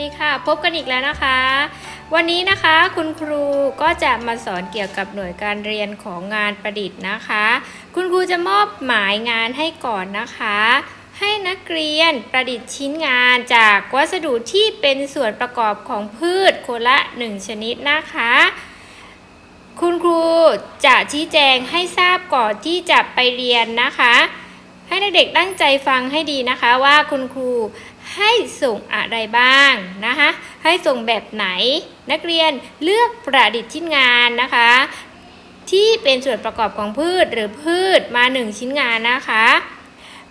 ดีค่ะ พบกันอีกแล้วนะคะ วันนี้นะคะคุณครูก็จะมาสอนเกี่ยวกับหน่วยการเรียนของงานประดิษฐ์นะคะ คุณครูจะมอบหมายงานให้ก่อนนะคะ ให้นักเรียนประดิษฐ์ชิ้นงานจากวัสดุที่เป็นส่วนประกอบของพืชคนละ 1 ชนิดนะคะ คุณครูจะชี้แจงให้ทราบก่อนที่จะไปเรียนนะคะให้เด็กๆตั้งใจฟังให้ดีนะคะว่าคุณครู ให้ส่งอะไรบ้างนะคะให้ส่งแบบไหนนักเรียนเลือกประดิษฐ์ชิ้นงานนะคะ ที่เป็นส่วนประกอบของพืชหรือพืชมา 1 ชิ้นงานนะคะ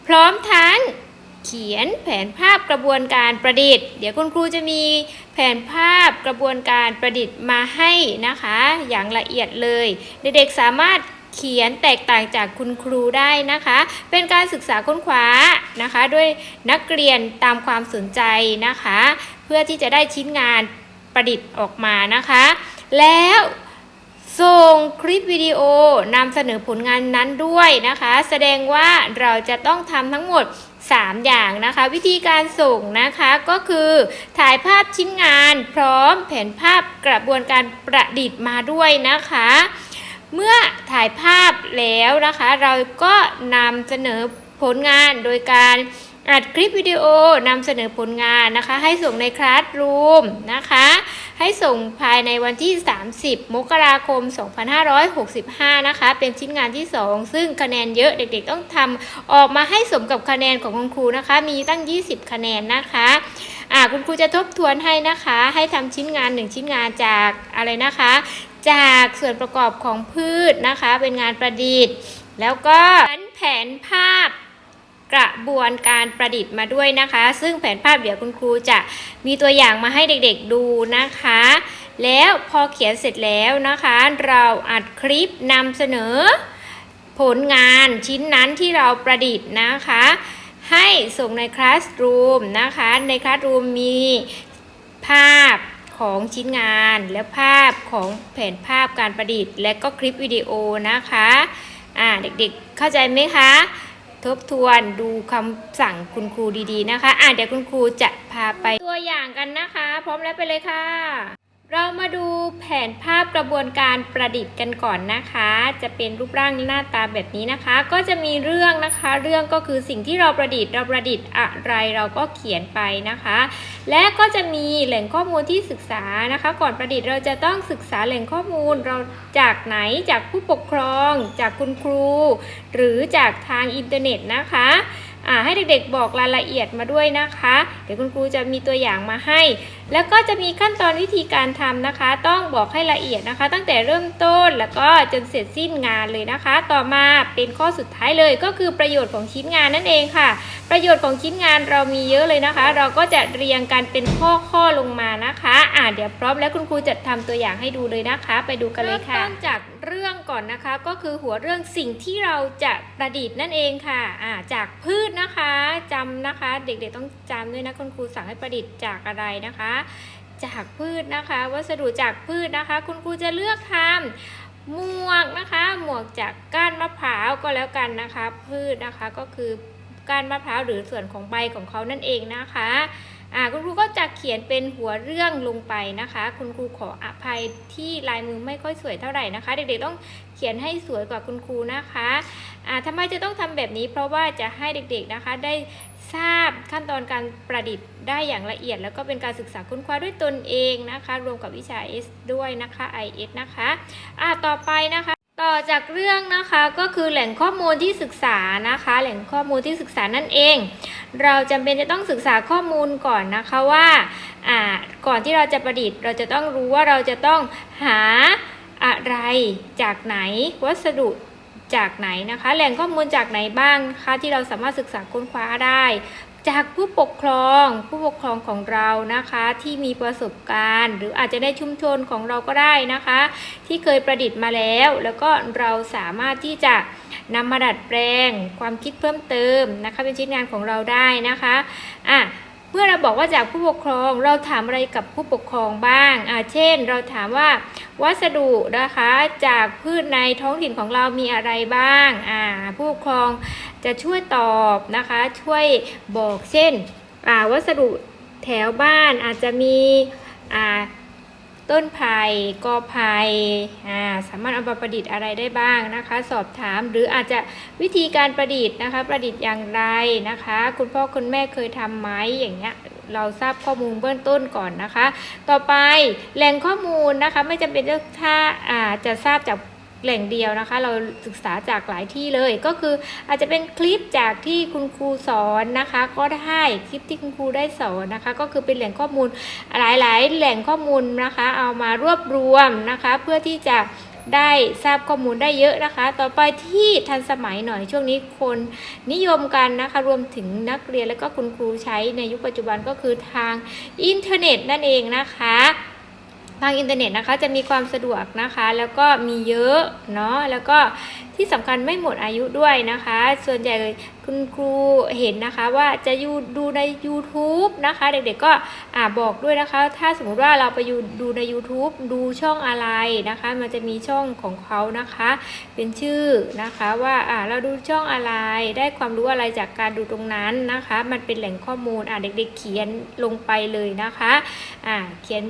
พร้อมทั้งเขียนแผนภาพกระบวนการประดิษฐ์ เดี๋ยวคุณครูจะมีแผนภาพกระบวนการประดิษฐ์มาให้นะคะ อย่างละเอียดเลย เด็กๆสามารถ เขียนแตกต่างจากคุณครูได้นะคะ เป็นการศึกษาค้นคว้านะคะ ด้วยนักเรียนตามความสนใจนะคะ เพื่อที่จะได้ชิ้นงานประดิษฐ์ออกมานะคะ แล้วส่งคลิปวิดีโอนำเสนอผลงานนั้นด้วยนะคะ แสดงว่าเราจะต้องทำทั้งหมด 3 อย่างนะคะ วิธีการส่งนะคะก็คือถ่ายภาพชิ้นงานพร้อมแผนภาพกระบวนการประดิษฐ์มาด้วยนะคะ เมื่อถ่ายภาพแล้วนะคะ เราก็นำเสนอผลงานโดยการอัดคลิปวิดีโอนำเสนอผลงานนะคะ ให้ส่งในคลาสรูมนะคะ ให้ส่งภายในวันที่ 30 มกราคม 2565 นะคะ เป็นชิ้นงานที่ 2 ซึ่งคะแนนเยอะเด็กๆ ต้องทำออกมาให้สมกับคะแนนของคุณครูนะคะ มีตั้ง 20 คะแนนนะคะอ่าคุณครูจะทบทวนให้นะคะ ให้ทำชิ้นงาน 1 ชิ้นงานจากอะไรนะคะ จากส่วนประกอบของพืชนะคะ เป็นงานประดิษฐ์ แล้วก็แผนภาพกระบวนการประดิษฐ์มาด้วยนะคะ ซึ่งแผนภาพเดี๋ยวคุณครูจะมีตัวอย่างมาให้เด็กๆดูนะคะ แล้วพอเขียนเสร็จแล้วนะคะ เราอัดคลิปนำเสนอ ผลงานชิ้นนั้นที่เราประดิษฐ์นะคะ ให้ส่งในคลาสรูมนะคะ ในคลาสรูมมีภาพ ของชิ้นงานและภาพของแผนภาพการประดิษฐ์ และก็คลิปวิดีโอนะคะอ่าเด็กๆเข้าใจไหมคะ ทบทวนดูคำสั่งคุณครูดีๆนะคะอะเดี๋ยวคุณครูจะพาไปตัวอย่างกันนะคะ พร้อมแล้วไปเลยค่ะ เรามาดูแผนภาพกระบวนการประดิษฐ์กันก่อนนะคะ จะเป็นรูปร่างหน้าตาแบบนี้นะคะ ก็จะมีเรื่องนะคะ เรื่องก็คือสิ่งที่เราประดิษฐ์เราประดิษฐ์อะไรเราก็เขียนไปนะคะ และก็จะมีแหล่งข้อมูลที่ศึกษานะคะ ก่อนประดิษฐ์เราจะต้องศึกษาแหล่งข้อมูลเราจากไหนจากผู้ปกครอง จากคุณครู หรือจากทางอินเทอร์เน็ตนะคะให้เด็กๆบอกรายละเอียดมาด้วยนะคะ เดี๋ยวคุณครูจะมีตัวอย่างมาให้ แล้วก็จะมีขั้นตอนวิธีการทำนะคะ ต้องบอกให้ละเอียดนะคะ ตั้งแต่เริ่มต้นแล้วก็จนเสร็จสิ้นงานเลยนะคะ ต่อมาเป็นข้อสุดท้ายเลยก็คือประโยชน์ของชิ้นงานนั่นเองค่ะ ประโยชน์ของชิ้นงานเรามีเยอะเลยนะคะ เราก็จะเรียงกันเป็นข้อข้อๆลงมานะคะอ่าเดี๋ยวพร้อมแล้วคุณครูจะทำตัวอย่างให้ดูเลยนะคะ ไปดูกันเลยค่ะเริ่มต้นจากเรื่องก่อนนะคะ ก็คือหัวเรื่องสิ่งที่เราจะประดิษฐ์นั่นเองค่ะอ่าจากพืชนะคะจำนะคะ เด็กๆต้องจำด้วยนะคุณครูสั่งให้ประดิษฐ์จากอะไรนะคะ จากพืชนะคะ วัสดุจากพืชนะคะ คุณครูจะเลือกทำหมวกนะคะ หมวกจากก้านมะพร้าวก็แล้วกันนะคะ พืชนะคะก็คือก้านมะพร้าวหรือส่วนของใบของเขานั่นเองนะคะอ่าคุณครูก็จะเขียนเป็นหัวเรื่องลงไปนะคะ คุณครูขออภัยที่ลายมือไม่ค่อยสวยเท่าไหร่นะคะ เด็กๆต้องเขียนให้สวยกว่าคุณครูนะคะอ่าทำไมจะต้องทำแบบนี้ เพราะว่าจะให้เด็กๆนะคะ ได้ ทราบขั้นตอนการประดิษฐ์ได้อย่างละเอียด แล้วก็เป็นการศึกษาค้นคว้าด้วยตนเองนะคะ รวมกับวิชา S ด้วยนะคะ IS นะคะอ่าต่อไปนะคะต่อจากเรื่องนะคะก็คือแหล่งข้อมูลที่ศึกษานะคะ แหล่งข้อมูลที่ศึกษานั่นเอง เราจำเป็นจะต้องศึกษาข้อมูลก่อนนะคะว่าอ่าก่อนที่เราจะประดิษฐ์เราจะต้องรู้ว่าเราจะต้องหาอะไรจากไหนวัสดุ จากไหนนะคะ แหล่งข้อมูลจากไหนบ้างคะที่เราสามารถศึกษาค้นคว้าได้ จากผู้ปกครองผู้ปกครองของเรานะคะ ที่มีประสบการณ์ หรืออาจจะได้ชุมชนของเราก็ได้นะคะ ที่เคยประดิษฐ์มาแล้ว แล้วก็เราสามารถที่จะนำมาดัดแปลง ความคิดเพิ่มเติมนะคะ เป็นชิ้นงานของเราได้นะคะอะ เมื่อเราบอกว่าจากผู้ปกครองเราถามอะไรกับผู้ปกครองบ้างอ่าเช่น เราถามว่าวัสดุนะคะจากพืชในท้องถิ่นของเรามีอะไรบ้างอ่าผู้ปกครองจะช่วยตอบนะคะ ช่วยบอกเช่นอ่าวัสดุแถวบ้านอาจจะมีอ่า ต้นไผ่กอไผ่อ่าสามารถเอามาประดิษฐ์อะไรได้บ้างนะคะ สอบถามหรืออาจจะวิธีการประดิษฐ์นะคะ ประดิษฐ์อย่างไรนะคะ คุณพ่อคุณแม่เคยทำไหมอย่างเงี้ยเราทราบข้อมูลเบื้องต้นก่อนนะคะ ต่อไปแหล่งข้อมูลนะคะ ไม่จำเป็นต้องถ้าอ่าจะทราบจาก แหล่งเดียวนะคะ เราศึกษาจากหลายที่เลยก็คืออาจจะเป็นคลิปจากที่คุณครูสอนนะคะ ก็ได้คลิปที่คุณครูได้สอนนะคะ ก็คือเป็นแหล่งข้อมูลหลายๆ แหล่งข้อมูลนะคะ เอามารวบรวมนะคะ เพื่อที่จะได้ทราบข้อมูลได้เยอะนะคะ ต่อไปที่ทันสมัยหน่อยช่วงนี้คนนิยมกันนะคะ รวมถึงนักเรียนและก็คุณครูใช้ในยุคปัจจุบันก็คือทางอินเทอร์เน็ตนั่นเองนะคะ ทางอินเทอร์เน็ตนะคะจะมีความสะดวกนะคะ แล้วก็มีเยอะเนาะแล้วก็ ที่สำคัญไม่หมดอายุด้วยนะคะ ส่วนใหญ่คุณครูเห็นนะคะว่าจะยูดูใน YouTube นะคะ เด็กๆก็อ่าบอกด้วยนะคะ ถ้าสมมุติว่าเราไปดูใน YouTube ดูช่องอะไรนะคะ มันจะมีช่องของเขานะคะ เป็นชื่อนะคะว่าอ่าเราดูช่องอะไรได้ความรู้อะไรจากการดูตรงนั้นนะคะ มันเป็นแหล่งข้อมูลอ่าเด็กๆเขียนลงไปเลยนะคะอ่าเขียน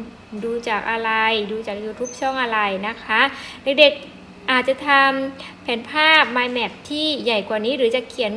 ดูจากอะไร ดูจาก YouTube ช่องอะไรนะคะ เด็กๆ อาจจะทำแผนภาพ mind map ที่ใหญ่กว่านี้ หรือจะเขียน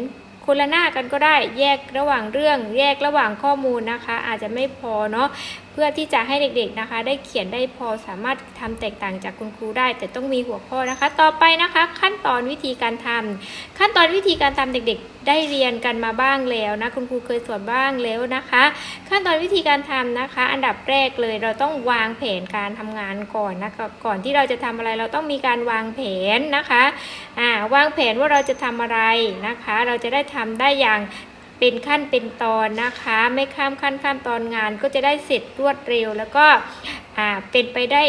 คนละหน้ากันก็ได้แยกระหว่างเรื่อง แยกระหว่างข้อมูลนะคะ อาจจะไม่พอเนาะเพื่อที่จะให้เด็กๆนะคะ ได้เขียนได้พอสามารถทำแตกต่างจากคุณครูได้ แต่ต้องมีหัวข้อนะคะ ต่อไปนะคะ ขั้นตอนวิธีการทำขั้นตอนวิธีการทำเด็กๆได้เรียนกันมาบ้างแล้วนะคุณครูเคยสอนบ้างแล้วนะคะ ขั้นตอนวิธีการทำนะคะ อันดับแรกเลยเราต้องวางแผนการทำงานก่อนนะคะก่อนที่เราจะทำอะไรเราต้องมีการวางแผนนะคะอ่าวางแผนว่าเราจะทำอะไรนะคะ เราจะได้ทำได้อย่างเป็นขั้นเป็นตอนนะคะ ไม่ข้ามขั้นข้ามตอนงานก็จะได้เสร็จรวดเร็ว แล้วก็อ่าเป็นไปได้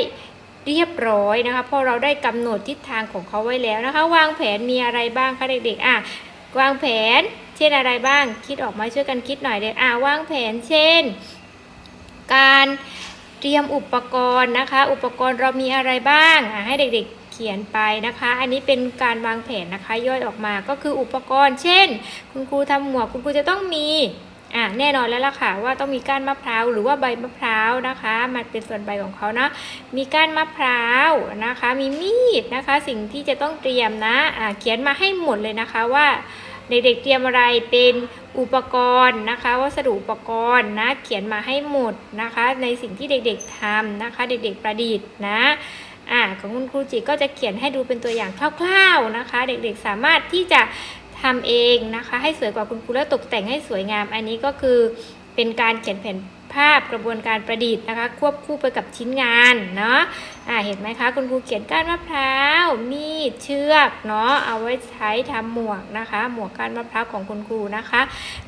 เรียบร้อยนะคะพราะเราได้กำหนดทิศทางของเขาไว้แล้วนะคะ วางแผนมีอะไรบ้างคะเด็กๆอะ วางแผน เช่นอะไรบ้าง คิดออกมาช่วยกันคิดหน่อยเด็กอ่าวางแผนเช่น การเตรียมอุปกรณ์นะคะ อุปกรณ์เรามีอะไรบ้างอะให้เด็กๆเขียนไปนะคะ อันนี้เป็นการวางแผนนะคะย่อยออกมาก็คืออุปกรณ์ เช่น คุณครูทำหมวกคุณครูจะต้องมี อะแน่นอนแล้วล่ะค่ะว่าต้องมีก้านมะพร้าวหรือว่าใบมะพร้าวนะคะ มันเป็นส่วนใบของเขานะ มีก้านมะพร้าวนะคะ มีมีดนะคะ สิ่งที่จะต้องเตรียมนะอะเขียนมาให้หมดเลยนะคะว่าเด็กๆเตรียมอะไรเป็นอุปกรณ์นะคะวัสดุอุปกรณ์นะเขียนมาให้หมดนะคะ ในสิ่งที่เด็กๆทำนะคะ เด็กๆประดิษฐ์นะอ่าของคุณครูจิก็จะเขียนให้ดูเป็นตัวอย่างคร่าว ๆนะคะ เด็กๆสามารถที่จะ ทำเองนะคะ ให้สวยกว่าคุณครูและตกแต่งให้สวยงาม อันนี้ก็คือเป็นการเขียนแผนภาพกระบวนการประดิษฐ์นะคะ ควบคู่ไปกับชิ้นงานเนาะอ่าเห็นไหมคะ คุณครูเขียนก้านมะพร้าว มีดเชือกเนาะเอาไว้ใช้ทำหมวกนะคะ หมวกก้านมะพร้าวของคุณครูนะคะ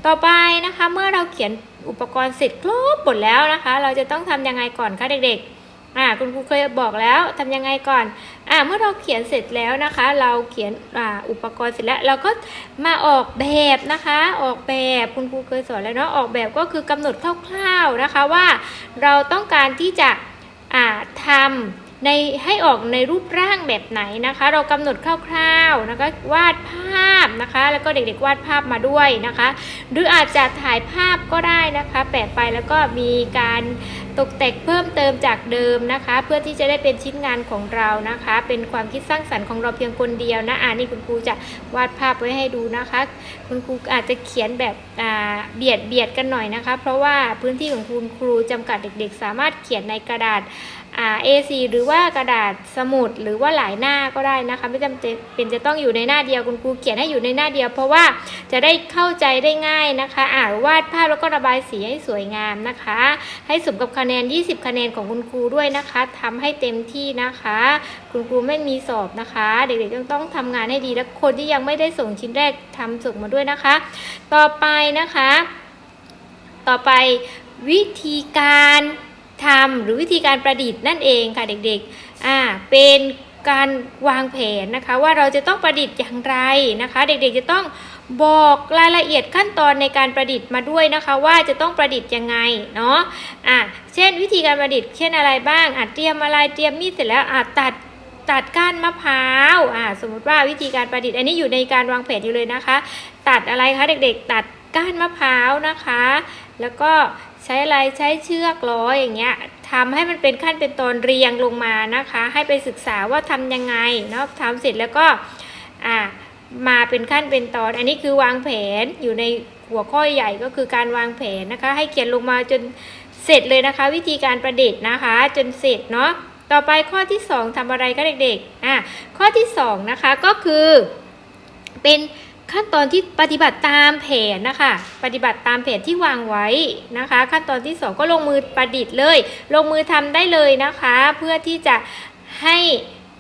ต่อไปนะคะเมื่อเราเขียนอุปกรณ์เสร็จครบหมดแล้วนะคะ เราจะต้องทำยังไงก่อนคะเด็กๆ อ่าคุณครูเคยบอกแล้วทำยังไงก่อนอ่าเมื่อเราเขียนเสร็จแล้วนะคะ เราเขียนอ่าอุปกรณ์เสร็จแล้ว เราก็มาออกแบบนะคะ ออกแบบคุณครูเคยสอนแล้วเนาะออกแบบก็คือกำหนดคร่าว ๆนะคะว่า เราต้องการที่จะอ่าทำ ในให้ออกในรูปร่างแบบไหนนะคะ เรากำหนดคร่าวๆนะคะวาดภาพนะคะ แล้วก็เด็กๆวาดภาพมาด้วยนะคะ หรืออาจจะถ่ายภาพก็ได้นะคะ แปะไปแล้วก็มีการตกแต่งเพิ่มเติมจากเดิมนะคะ เพื่อที่จะได้เป็นชิ้นงานของเรานะคะ เป็นความคิดสร้างสรรค์ของเราเพียงคนเดียวนะอ่านี่คุณครูจะวาดภาพไว้ให้ดูนะคะ คุณครูอาจจะเขียนแบบเบียดเบียดกันหน่อยนะคะ เพราะว่าพื้นที่ของคุณครูจำกัดเด็ก ๆ สามารถเขียนในกระดาษ A4 หรือว่ากระดาษสมุดหรือว่าหลายหน้าก็ได้นะคะ ไม่จำเป็นจะต้องอยู่ในหน้าเดียวคุณครูเขียนให้อยู่ในหน้าเดียว เพราะว่าจะได้เข้าใจได้ง่ายนะคะอ่าวาดภาพแล้วก็ระบายสีให้สวยงามนะคะ ให้สมกับคะแนน 20 คะแนนของคุณครูด้วยนะคะทำให้เต็มที่นะคะ คุณครูไม่มีสอบนะคะ เด็กๆต้องต้องทำงานให้ดีและคนที่ยังไม่ได้ส่งชิ้นแรกทำส่งมาด้วยนะคะ ต่อไปนะคะ ต่อไปวิธีการ ทำหรือวิธีการประดิษฐ์นั่นเองค่ะเด็กๆอ่าเป็นการวางแผนนะคะว่าเราจะต้องประดิษฐ์อย่างไรนะคะ เด็กๆจะต้องบอกรายละเอียดขั้นตอนในการประดิษฐ์มาด้วยนะคะ ว่าจะต้องประดิษฐ์ยังไงเนาะอะเช่นวิธีการประดิษฐ์เช่นอะไรบ้างอะเตรียมอะไรเตรียมมีดเสร็จแล้วอะตัดตัดก้านมะพร้าวอะสมมุติว่าวิธีการประดิษฐ์อันนี้อยู่ในการวางแผนอยู่เลยนะคะ ตัดอะไรคะเด็กๆ ตัดก้านมะพร้าวนะคะ แล้วก็ ใช้อะไรใช้เชือกร้อยอย่างเงี้ยทำให้มันเป็นขั้นเป็นตอนเรียงลงมานะคะ ให้ไปศึกษาว่าทำยังไงเนาะทำเสร็จแล้วก็อ่ามาเป็นขั้นเป็นตอน อันนี้คือวางแผนอยู่ในหัวข้อใหญ่ก็คือการวางแผนนะคะ ให้เขียนลงมาจนเสร็จเลยนะคะ วิธีการประดิษฐ์นะคะ จนเสร็จเนาะต่อไปข้อที่ 2ทำอะไรก็เด็กๆอะข้อที่ 2 นะคะก็คือเป็น ขั้นตอนที่ปฏิบัติตามแผนนะคะ ปฏิบัติตามแผนที่วางไว้นะคะ ขั้นตอนที่ 2 ก็ลงมือประดิษฐ์เลย ลงมือทำได้เลยนะคะ เพื่อที่จะให้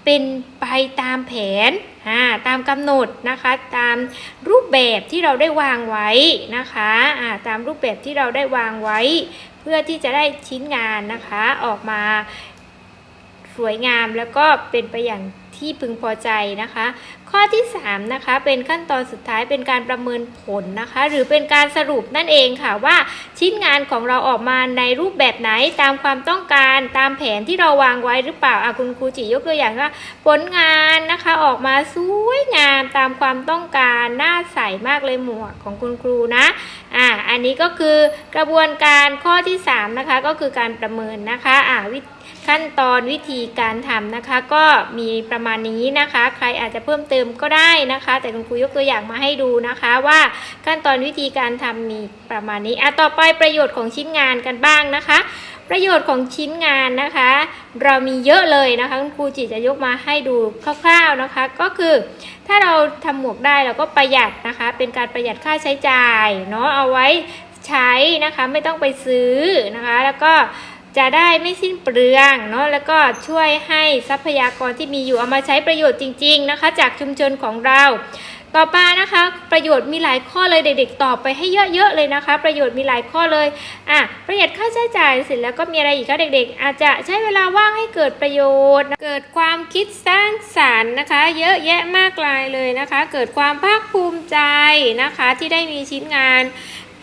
เป็นไปตามแผนาตามกำหนดนะคะ ตามรูปแบบที่เราได้วางไว้นะคะอ่าตามรูปแบบที่เราได้วางไว้ เพื่อที่จะได้ชิ้นงานนะคะออกมาสวยงามแล้วก็เป็นไปอย่าง ที่พึงพอใจนะคะ ข้อที่3นะคะเป็นขั้นตอนสุดท้ายเป็นการประเมินผลนะคะ หรือเป็นการสรุปนั่นเองค่ะว่าชิ้นงานของเราออกมาในรูปแบบไหนตามความต้องการตามแผนที่เราวางไว้หรือเปล่าอะคุณครูจิยกตัวอย่างว่าผลงานนะคะออกมาสวยงามตามความต้องการน่าใส่มากเลยหมวกของคุณครูนะอะอันนี้ก็คือกระบวนการข้อที่3นะคะก็คือการประเมินนะคะอะวิขั้นตอนวิธีการทำนะคะก็มีประมาณนี้นะคะ ใครอาจจะเพิ่มเติมก็ได้นะคะ แต่คุณครูยกตัวอย่างมาให้ดูนะคะว่าขั้นตอนวิธีการทำมีประมาณนี้อะต่อไปประโยชน์ของชิ้นงานกันบ้างนะคะ ประโยชน์ของชิ้นงานนะคะ เรามีเยอะเลยนะคะคุณครูจิจะยกมาให้ดูคร่าวๆนะคะ ก็คือถ้าเราทำหมวกได้เราก็ประหยัดนะคะ เป็นการประหยัดค่าใช้จ่ายเนาะเอาไว้ใช้นะคะไม่ต้องไปซื้อนะคะ แล้วก็ จะได้ไม่สิ้นเปลืองเนาะแล้วก็ช่วยให้ทรัพยากรที่มีอยู่เอามาใช้ประโยชน์จริง ๆนะคะ จากชุมชนของเราต่อมานะคะ ประโยชน์มีหลายข้อเลยเด็กๆตอบไปให้เยอะๆเลยนะคะ ประโยชน์มีหลายข้อเลยอะประหยัดค่าใช้จ่ายเสร็จแล้วก็มีอะไรอีกคะเด็ก ๆ อาจจะใช้เวลาว่างให้เกิดประโยชน์ เกิดความคิดสร้างสรรค์นะคะ เยอะแยะมากมายเลยนะคะ เกิดความภาคภูมิใจนะคะที่ได้มีชิ้นงาน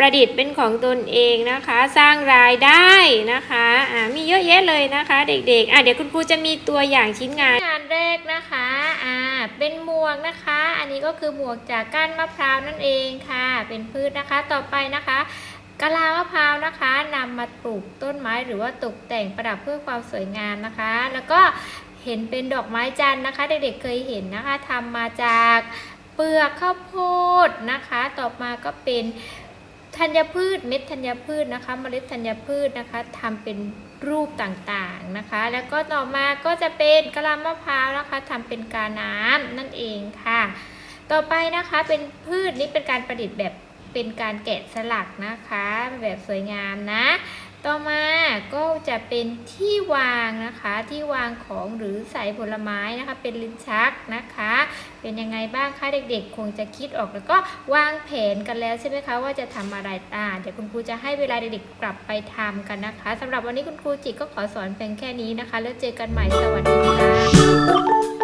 ประดิษฐ์เป็นของตนเองนะคะ สร้างรายได้นะคะอ่ามีเยอะแยะเลยนะคะ เด็กๆอะเดี๋ยวคุณครูจะมีตัวอย่างชิ้นงานงานแรกนะคะอ่าเป็นหมวกนะคะ อันนี้ก็คือหมวกจากก้านมะพร้าวนั่นเองค่ะ เป็นพืชนะคะต่อไปนะคะกะลามะพร้าวนะคะนำมาปลูกต้นไม้หรือว่าตกแต่งประดับเพื่อความสวยงามนะคะ แล้วก็เห็นเป็นดอกไม้จันทร์นะคะ เด็กๆเคยเห็นนะคะทำมาจากเปลือกข้าวโพดนะคะ ต่อมาก็เป็น ธัญพืชเม็ดธัญพืชนะคะเมล็ดธัญพืชนะคะทำเป็นรูปต่างๆนะคะ แล้วก็ต่อมาก็จะเป็นกะลามะพร้าวนะคะทำเป็นกาน้ำนั่นเองค่ะ ต่อไปนะคะเป็นพืชนี่เป็นการประดิษฐ์แบบเป็นการแกะสลักนะคะ แบบสวยงามนะ ต่อมาก็จะเป็นที่วางนะคะที่วางของหรือใส่ผลไม้นะคะ เป็นลิ้นชักนะคะ เป็นยังไงบ้างคะเด็กๆ คงจะคิดออกแล้วก็วางแผนกันแล้วใช่ไหมคะว่าจะทำอะไรอ่าเดี๋ยวคุณครูจะให้เวลาเด็กๆกลับไปทำกันนะคะสำหรับวันนี้คุณครูจิตก็ขอสอนเพียงแค่นี้นะคะ แล้วเจอกันใหม่สวัสดีค่ะ